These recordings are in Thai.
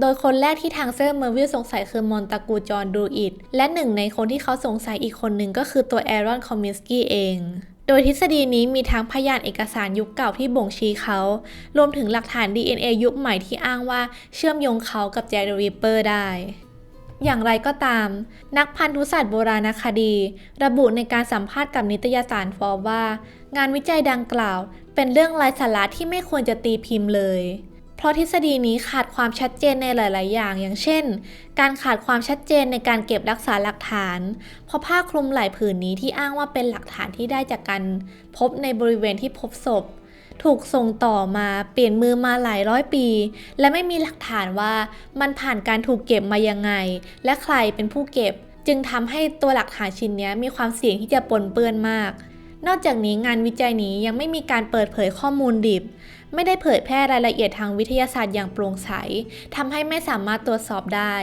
โดยคนแรกที่ทางเซอร์เมอร์วิลสงสัยคือมอนตากูจอนดูอิดและหนึ่งในคนที่เขาสงสัยอีกคนหนึ่งก็คือตัวแอรอนคอมมิสกี้เองโดยทฤษฎีนี้มีทั้งพยานเอกสารยุคเก่าที่บ่งชี้เขา รวมถึงหลักฐาน DNA ยุคใหม่ที่อ้างว่าเชื่อมโยงเขากับแจ็คเดอะริปเปอร์ได้ อย่างไรก็ตาม นักพันธุศาสตร์โบราณคดี ระบุในการสัมภาษณ์กับนิตยสารฟอร์ว่า งานวิจัยดังกล่าว เป็นเรื่องไร้สาระที่ไม่ควรจะตีพิมพ์เลย เพราะทฤษฎีนี้ขาดความชัดเจนในหลาย ๆ อย่าง อย่างเช่น การขาดความชัดเจนในการเก็บรักษาหลักฐาน เพราะผ้าคลุมหลายผืนนี้ที่อ้างว่าเป็นหลักฐานที่ได้จากการพบในบริเวณที่พบศพ ถูกส่งต่อมาเปลี่ยนมือมาหลายร้อยปี และไม่มีหลักฐานว่ามันผ่านการถูกเก็บมายังไง และใครเป็นผู้เก็บ จึงทำให้ตัวหลักฐานชิ้นนี้มีความเสี่ยงที่จะปนเปื้อนมาก นอกจากนี้งานวิจัยนี้ยังไม่มีการเปิดเผยข้อมูลดิบ ไม่ได้เผยแพร่รายละเอียดทางวิทยาศาสตร์อย่างโปร่งใสทำให้ไม่สามารถตรวจสอบได้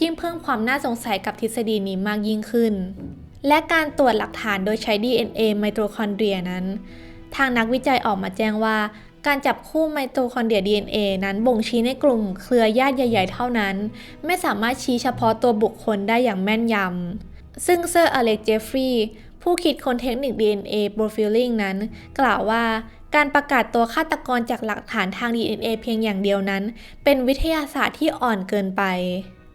ยิ่งเพิ่มความน่าสงสัยกับทฤษฎีนี้มากยิ่งขึ้น และการตรวจหลักฐานโดยใช้ DNA ไมโทคอนเดรียนั้น ทางนักวิจัยออกมาแจ้งว่า การจับคู่ไมโทคอนเดรีย DNA นั้นบ่งชี้ในกลุ่มเครือญาติใหญ่ ๆ เท่านั้น ไม่สามารถชี้เฉพาะตัวบุคคลได้อย่างแม่นยำซึ่งเซอร์อเล็กเจฟฟรีย์ ผู้คิดค้นเทคนิค DNA profiling นั้น กล่าวว่าการประกาศตัวฆาตกรจากหลักฐานทาง DNA เพียงอย่างเดียวนั้น เป็นวิทยาศาสตร์ที่อ่อนเกินไป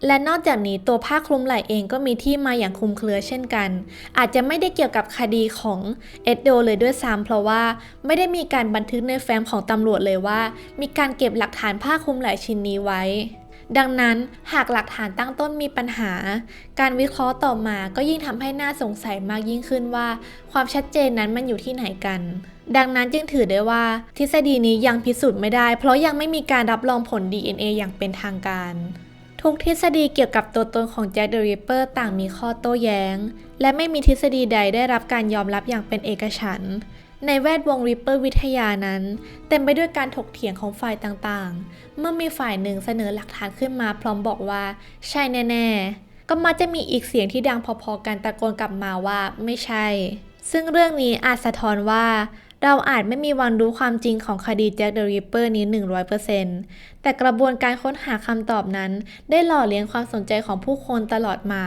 และนอกจากนี้ตัวผ้าคลุมไหล่เองก็มีที่มาอย่างคลุมเครือเช่นกัน อาจจะไม่ได้เกี่ยวกับคดีของเอ็ดโดเลยด้วยซ้ำเพราะว่าไม่ได้มีการบันทึกในแฟ้มของตำรวจเลยว่า มีการเก็บหลักฐานผ้าคลุมไหล่ชิ้นนี้ไว้ ดังนั้นหากหลักฐานตั้งต้นมีปัญหา การวิเคราะห์ต่อมาก็ยิ่งทำให้น่าสงสัยมากยิ่งขึ้นว่า ความชัดเจนนั้นมันอยู่ที่ไหนกัน ดังนั้นจึงถือได้ว่า ทฤษฎีนี้ยังพิสูจน์ไม่ได้ เพราะยังไม่มีการรับรองผล DNA อย่างเป็นทางการทุกทฤษฎีเกี่ยวกับตัวตนของแจ็คเดอะริปเปอร์ต่างมีข้อโต้แย้ง และไม่มีทฤษฎีใดได้รับการยอมรับอย่างเป็นเอกฉันท์ ในแวดวงริปเปอร์วิทยานั้น เต็มไปด้วยการถกเถียงของฝ่ายต่างๆ เมื่อมีฝ่ายหนึ่งเสนอหลักฐานขึ้นมาพร้อมบอกว่า ใช่แน่ๆ ก็มักจะมีอีกเสียงที่ดังพอๆกันตะโกนกลับมาว่าไม่ใช่ ซึ่งเรื่องนี้อาจสะท้อนว่า เราอาจไม่มีวันรู้ความจริงของคดีแจ็คเดอะริปเปอร์นี้ 100%แต่กระบวนการค้นหาคำตอบนั้น ได้หล่อเลี้ยงความสนใจของผู้คนตลอดมา